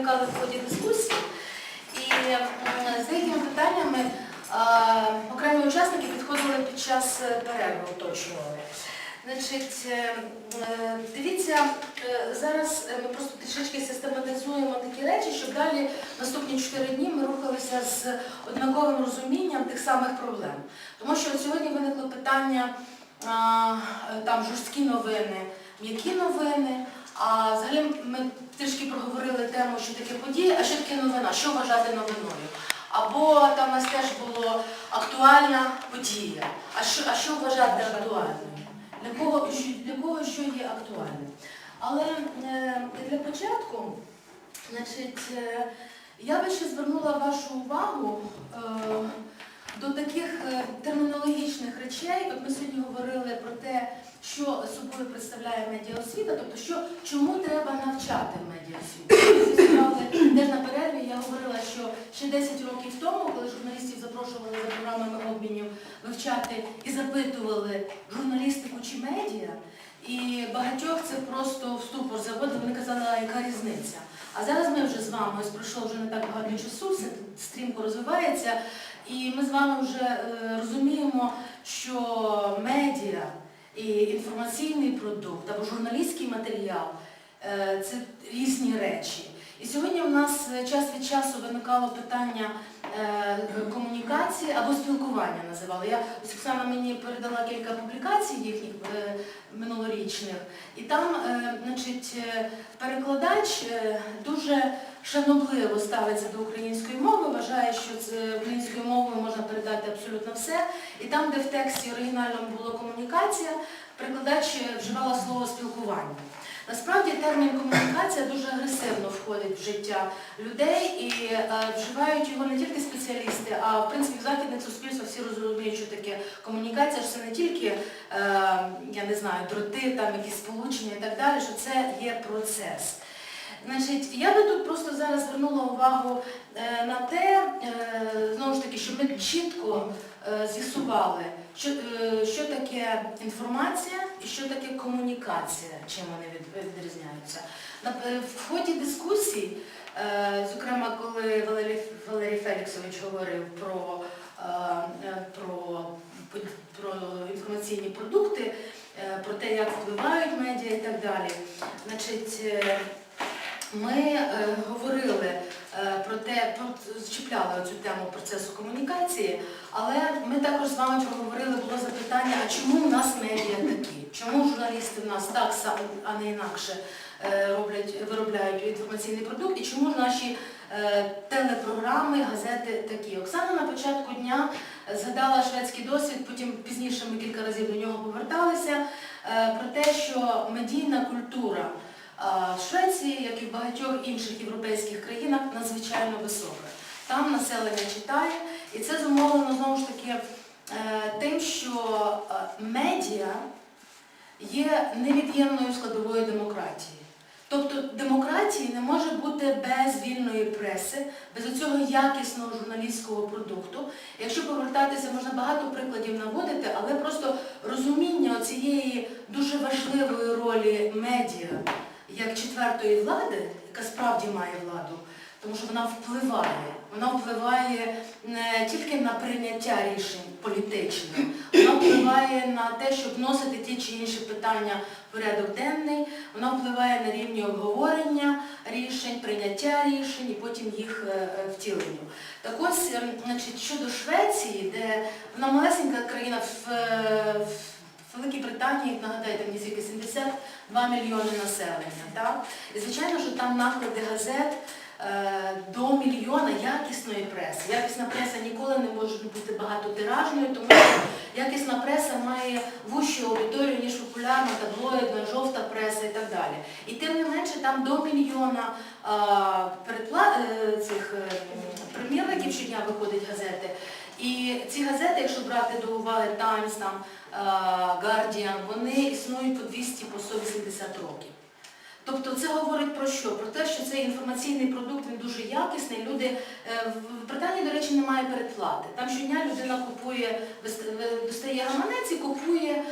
виникали в ході дискусії. І з деякими питаннями окремі учасники підходили під час е, перерви, уточнювали. Значить, е, е, дивіться, зараз ми просто трішечки систематизуємо такі речі, щоб далі наступні 4 дні ми рухалися з однаковим розумінням тих самих проблем. Тому що сьогодні виникло питання там жорсткі новини, м'які новини. А взагалі ми трішки проговорили тему, що таке подія, а що таке новина, що вважати новиною. Або там у нас теж було актуальна подія. А що, а що вважати актуальною? Для кого, для кого що є актуальним? Але е, для початку, значить, е, я би ще звернула вашу увагу е, до таких е, термінологічних речей. От ми сьогодні говорили про те, що собою представляє медіаосвіта, тобто що, чому треба навчати в медіаосвіті. Теж на перерві, я говорила, що ще 10 років тому, коли журналістів запрошували за програмами обмінів вивчати і запитували журналістику чи медіа, і багатьох це просто в ступор заводили, вони казали, яка різниця. А зараз ми вже з вами, ось пройшло вже не так багато часу, все стрімко розвивається, і ми з вами вже е, розуміємо, що медіа і інформаційний продукт або журналістський матеріал е, це різні речі. І сьогодні у нас е, час від часу виникало питання комунікації або спілкування називали. Я Оксана мені передала кілька публікацій їхніх минулорічних, і там, значить, перекладач дуже шанобливо ставиться до української мови, вважає, що це українською мовою можна передати абсолютно все. І там, де в тексті оригінальному було комунікація, перекладач е, вживала слово спілкування. Насправді термін комунікація дуже агресивно входить в життя людей і е, вживають його не тільки спеціалісти, а в принципі в західних суспільствах всі розуміють, що таке комунікація, що це не тільки, е, я не знаю, дроти, там якісь сполучення і так далі, що це є процес. Значить, я би тут просто зараз звернула увагу е, на те, е, знову ж таки, щоб ми чітко е, з'ясували, що, що таке інформація і що таке комунікація, чим вони відрізняються. В ході дискусій, зокрема, коли Валерій, Валерій Феліксович говорив про, про, про інформаційні продукти, про те, як впливають медіа і так далі, значить, ми е, говорили е, про те, про, зчіпляли цю тему процесу комунікації, але ми також з вами проговорили, було запитання, а чому в нас медіа такі? Чому журналісти в нас так само, а не інакше е, роблять, виробляють інформаційний продукт, і чому наші телепрограми, газети такі? Оксана на початку дня згадала шведський досвід, потім пізніше ми кілька разів до нього поверталися, про те, що медійна культура. В Швеції, як і в багатьох інших європейських країнах, надзвичайно висока. Там населення читає, і це зумовлено знову ж таки е, тим, що е, медіа є невід'ємною складовою демократії. Тобто демократії не може бути без вільної преси, без цього якісного журналістського продукту. Якщо повертатися, можна багато прикладів наводити, але просто розуміння цієї дуже важливої ролі медіа як четвертої влади, яка справді має владу, тому що вона впливає. Вона впливає не тільки на прийняття рішень політичних, вона впливає на те, щоб вносити ті чи інші питання в порядок денний, вона впливає на рівні обговорення рішень, прийняття рішень і потім їх е, е, втіленню. Так ось, ем, значить, щодо Швеції, де вона малесенька країна в, е, в Великій Британії, нагадайте мені, скільки 72 мільйони населення. Так? І звичайно, що там наклади газет е, до мільйона якісної преси. Якісна преса ніколи не може бути багатотиражною, тому що якісна преса має вущу аудиторію, ніж популярна таблоїдна, жовта преса і так далі. І тим не менше там до мільйона е, е, цих примірників щодня виходять газети. І ці газети, якщо брати до уваги Times, там, е, Guardian, вони існують по 200 по 180 років. Тобто це говорить про що? Про те, що цей інформаційний продукт, він дуже якісний. Люди е, в Британії, до речі, немає передплати. Там щодня людина купує, достає гаманець і купує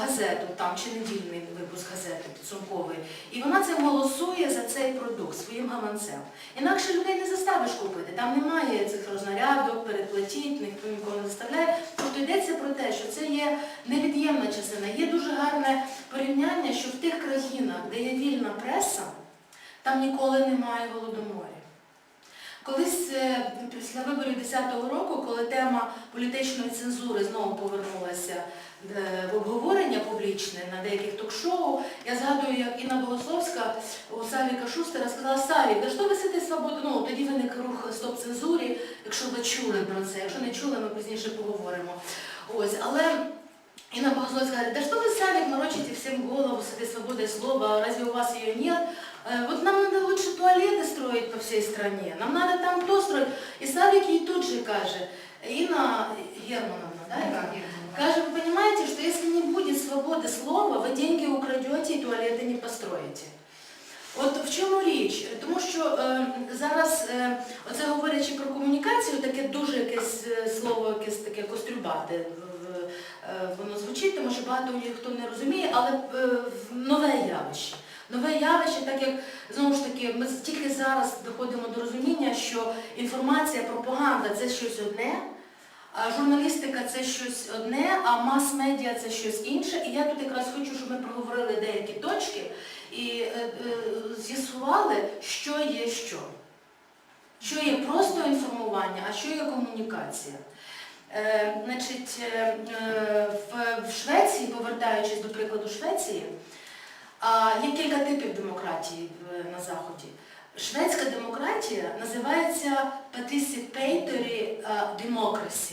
газету там чи недільний випуск газети підсумковий. І вона цим голосує за цей продукт своїм гаманцем. Інакше людей не заставиш купити. Там немає цих рознарядок, переплатіть, ніхто нікого не заставляє. Йдеться про те, що це є невід'ємна частина. Є дуже гарне порівняння, що в тих країнах, де є вільна преса, там ніколи немає голодоморів. Колись е, після виборів 10-го року, коли тема політичної цензури знову повернулася в обговорення публічне на деяких ток-шоу, я згадую, як Інна Богословська у Савіка Шустера сказала, Савік, да що ви сидите свободу? Ну, тоді виник рух стоп цензурі, якщо ви чули про це, якщо не чули, ми пізніше поговоримо. Ось, але Инна Богословская говорит, да что вы, Савик, морочите всем голову с этой свободой слова, разве у вас ее нет? Э, Вот нам надо лучше туалеты строить по всей стране, нам надо там то строить. И Савик ей тут же каже, Инна Германовна, да? Инна? Каже, вы понимаете, что если не будет свободы слова, вы деньги украдете и туалеты не построите. От в чому річ? Тому що е, зараз, е, оце говорячи про комунікацію, таке дуже якесь е, слово, якесь таке кострюбате в- в- е, воно звучить, тому що багато хто не розуміє, але е, в- нове явище. Нове явище, так як знову ж таки, ми тільки зараз доходимо до розуміння, що інформація, пропаганда це щось одне. Журналістика це щось одне, а мас-медіа це щось інше. І я тут якраз хочу, щоб ми проговорили деякі точки і е, е, з'ясували, що є що. Що є просто інформування, а що є комунікація. Е, значить, е, е, в, в Швеції, повертаючись до прикладу Швеції, а, є кілька типів демократії на Заході. Шведська демократія називається participatory е, democracy.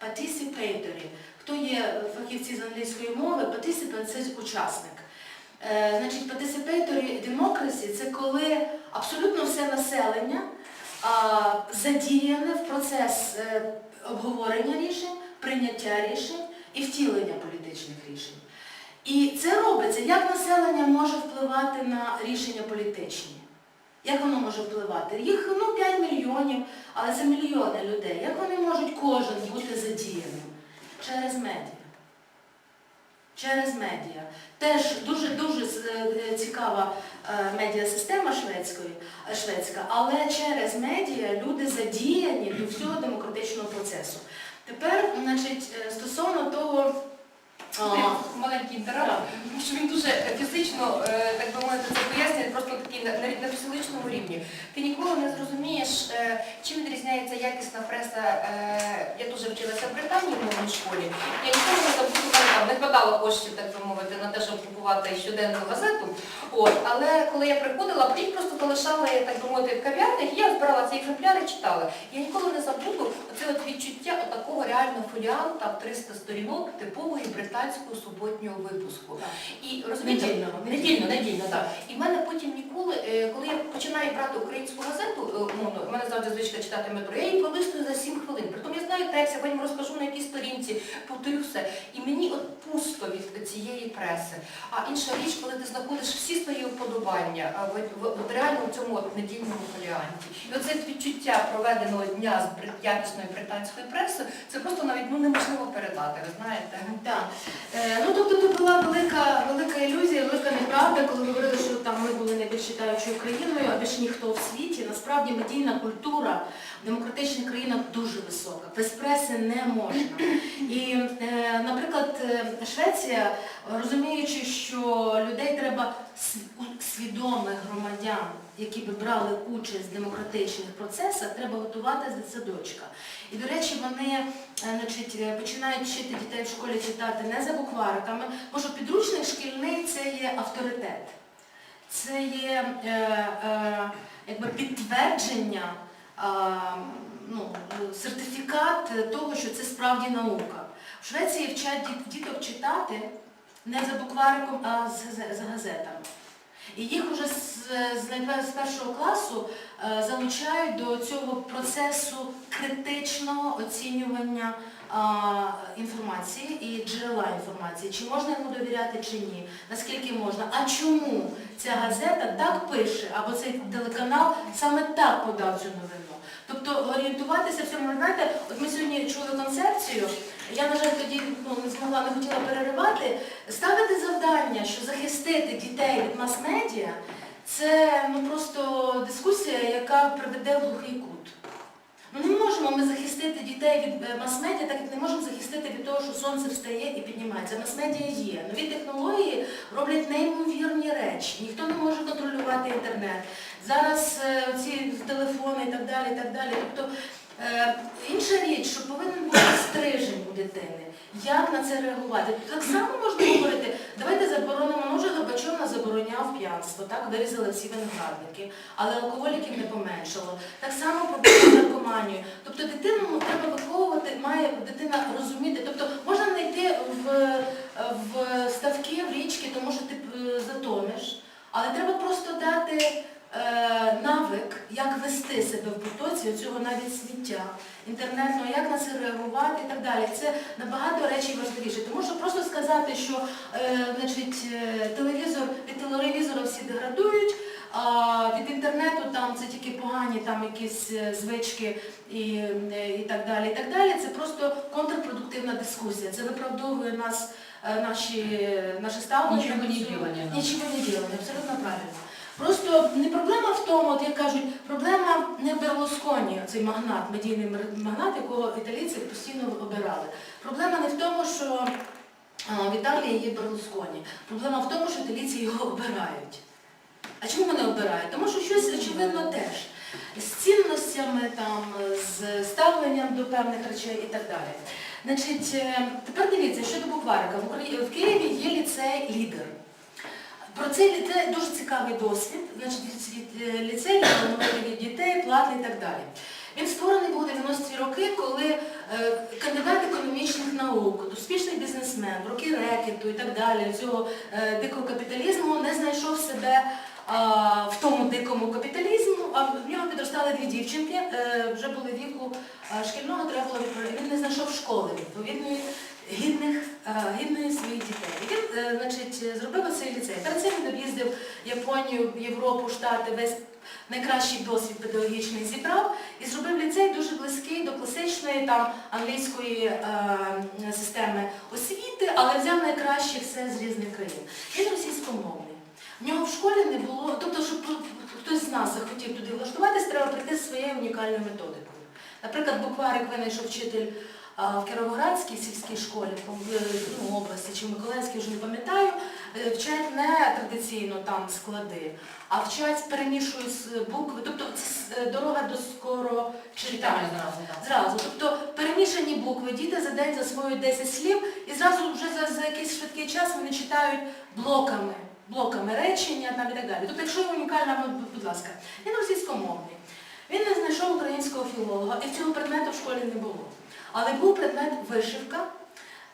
Participatory. Хто є фахівці з англійської мови, participant – це учасник. Е, Значить, participatory democracy – це коли абсолютно все населення задіяне в процес е, обговорення рішень, прийняття рішень і втілення політичних рішень. І це робиться, як населення може впливати на рішення політичні. Як воно може впливати? Їх ну, 5 мільйонів, але це мільйони людей. Як вони можуть кожен бути задіяним? Через медіа. Через медіа. Теж дуже-дуже е, цікава е, медіасистема шведської, е, шведська, але через медіа люди задіяні до всього демократичного процесу. Тепер, значить, стосовно того, Маленький інтервал, тому що він дуже фізично, е, так би мовити, це пояснює просто такий на, фізичному рівні. Ти ніколи не зрозумієш, е, чим відрізняється якісна преса. е, Я дуже вчилася в Британії в школі. Я ніколи не забуду, там не хватало коштів, так би мовити, на те, щоб купувати щоденну газету. От, але коли я приходила, їх просто залишали, так би мовити, в кав'ярнях, я збирала ці екземпляри, читала. Я ніколи не забуду оце от відчуття от такого реально фоліанта в 300 сторінок типової британського суботнього випуску. І розумієте, Недільного. недільно, недільно, так. І в мене потім ніколи, е, коли я починаю брати українську газету, е, в мене завжди звичка читати метро, я її пролистую за 7 хвилин. Притом я знаю текст, я потім розкажу на якій сторінці, повторю все. І мені от пусто від цієї преси. А інша річ, коли ти знаходиш всі свої вподобання в, реально в цьому недільному фоліанті. І оце відчуття проведеного дня з брит- якісної британської преси, це просто навіть ну, неможливо передати, ви знаєте. Так. Е, ну, тобто тут була велика, велика ілюзія, велика неправда, коли говорили, що там ми були найбільш читаючою країною, а більш ніхто в світі. Насправді медійна культура в демократичних країнах дуже висока. Без преси не можна. І, е, наприклад, е, Швеція, розуміючи, що людей треба свідомих громадян, які би брали участь в демократичних процесах, треба готувати з садочка. І, до речі, вони е, значить, е, починають вчити дітей в школі читати не за буквариками, бо що підручник шкільний це є авторитет. Це є е, е, якби підтвердження, е, ну, сертифікат того, що це справді наука. В Швеції вчать діток читати не за буквариком, а з, газетами. І їх уже з першого класу е, залучають до цього процесу критичного оцінювання інформації і джерела інформації, чи можна йому довіряти чи ні, наскільки можна. А чому ця газета так пише, або цей телеканал саме так подав цю новину? Тобто орієнтуватися в цьому, знаєте, от ми сьогодні чули концепцію, я, на жаль, тоді ну, не змогла, не хотіла переривати, ставити завдання, що захистити дітей від мас-медіа, це ну, просто дискусія, яка приведе в глухий кут. Ну не можемо ми захистити дітей від е, мас-медіа, так як не можемо захистити від того, що сонце встає і піднімається. Мас-медіа є. Нові технології роблять неймовірні речі. Ніхто не може контролювати інтернет. Зараз е, ці телефони і так далі, і так далі. Тобто інша річ, що повинен бути стрижень у дитини. Як на це реагувати? Так само можна говорити, давайте заборонимо, ну вже Горбачов забороняв п'янство, так, вирізали всі виноградники, але алкоголіків не поменшало. Так само проблема з наркоманією. Тобто дитину ну, треба виховувати, має дитина розуміти. Тобто можна не йти в, в ставки, в річки, тому що ти е, затонеш, але треба просто дати е, вести себе в потоці, цього навіть сміття інтернетного, як на це реагувати і так далі. Це набагато речей важливіше. Тому що просто сказати, що е, значить, е, телевізор від телевізора всі деградують, а від інтернету там це тільки погані там якісь е, звички і, е, і так далі. І так далі. Це просто контрпродуктивна дискусія. Це виправдовує нас, наші, наше ставлення. Нічого не ділення. Нічого не ділення, абсолютно правильно. Просто не проблема в тому, от як кажуть, проблема не в Берлусконі, цей магнат, медійний магнат, якого італійці постійно обирали. Проблема не в тому, що в Італії є Берлусконі. Проблема в тому, що італійці його обирають. А чому вони обирають? Тому що щось очевидно теж. З цінностями, там, з ставленням до певних речей і так далі. Значить, е, тепер дивіться, щодо букварика. В Києві є ліцей лідер. Про цей ліцей дуже цікавий досвід. Значить, від- ліцей від дітей, платний і так далі. Він створений був у 90-ті роки, коли е, кандидат економічних наук, успішний бізнесмен, в роки рекету і так далі, цього е, дикого капіталізму не знайшов себе в тому дикому капіталізму, а в нього підростали дві дівчинки, е, вже були віку шкільного, треба було відправляти. Він не знайшов школи відповідної гідних, е, гідної своїх дітей. І він е, значить, зробив оцей ліцей. Об'їздив Японію, Європу, Штати, весь найкращий досвід педагогічний зібрав і зробив ліцей дуже близький до класичної там англійської е, системи освіти, але взяв найкраще все з різних країн. Він російськомовний. В нього в школі не було, тобто, щоб хтось з нас захотів туди влаштуватись, треба прийти зі своєю унікальною методикою. Наприклад, букварик винайшов вчитель в Кіровоградській сільській школі, е, ну, області чи в Миколаївській, вже не пам'ятаю, е, вчать не традиційно там склади, а вчать, перемішують з букви, тобто це е, дорога до скоро Читаю зразу. Тобто перемішані букви, діти за день засвоюють 10 слів і зразу вже за, за якийсь швидкий час вони читають блоками, блоками речення там, і так далі. Тобто, якщо унікальна, будь ласка, він російськомовний. Він не знайшов українського філолога, і цього предмету в школі не було. Але був предмет вишивка,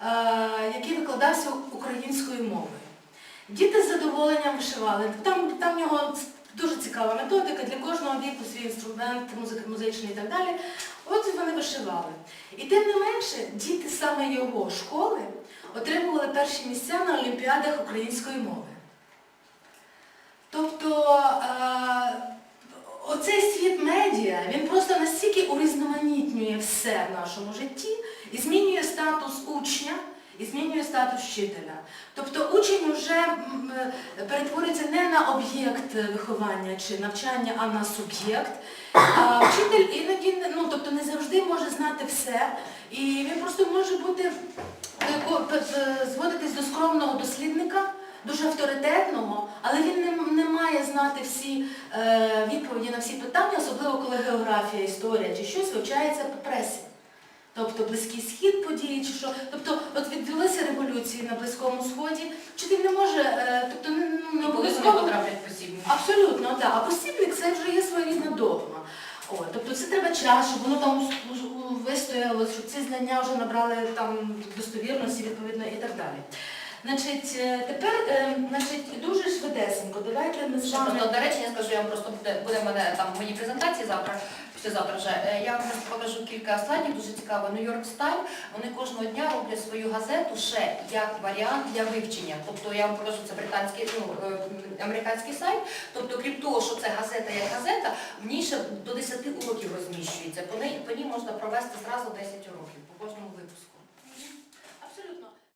е, який викладався українською мовою. Діти з задоволенням вишивали. Там, там в нього дуже цікава методика, для кожного віку свій інструмент, музика, музичний і так далі. От вони вишивали. І тим не менше, діти саме його школи отримували перші місця на олімпіадах української мови. Тобто е, медіа, він просто настільки урізноманітнює все в нашому житті і змінює статус учня, і змінює статус вчителя. Тобто учень вже е, перетворюється не на об'єкт виховання чи навчання, а на суб'єкт. А вчитель іноді ну, тобто не завжди може знати все, і він просто може бути е, зводитись до скромного дослідника, дуже авторитетного, але він не має знати всі е, відповіді на всі питання, особливо коли географія, історія чи щось вивчається по пресі. Тобто Близький Схід події чи що. Тобто от відбулися революції на Близькому Сході, вчитель не може, е, тобто не, ну, не вони обов'язково. потраплять посібні. Абсолютно, так. А посібник це вже є своєрідна догма. О, тобто це треба час, щоб воно там вистояло, щоб ці знання вже набрали там достовірності відповідно і так далі. Значить, е, тепер е, значить, дуже швидесенько. давайте ми з вами. просто одне речення скажу, я вам просто буде, буде мене там в моїй презентації завтра, післязавтра вже. Е, Я вам просто покажу кілька слайдів, дуже цікаво. New York Times, вони кожного дня роблять свою газету ще як варіант для вивчення. Тобто я вам покажу це британський, ну, американський сайт. Тобто, крім того, що це газета як газета, в ній ще до 10 уроків розміщується. По ній, по ній можна провести зразу 10 уроків по кожному випуску.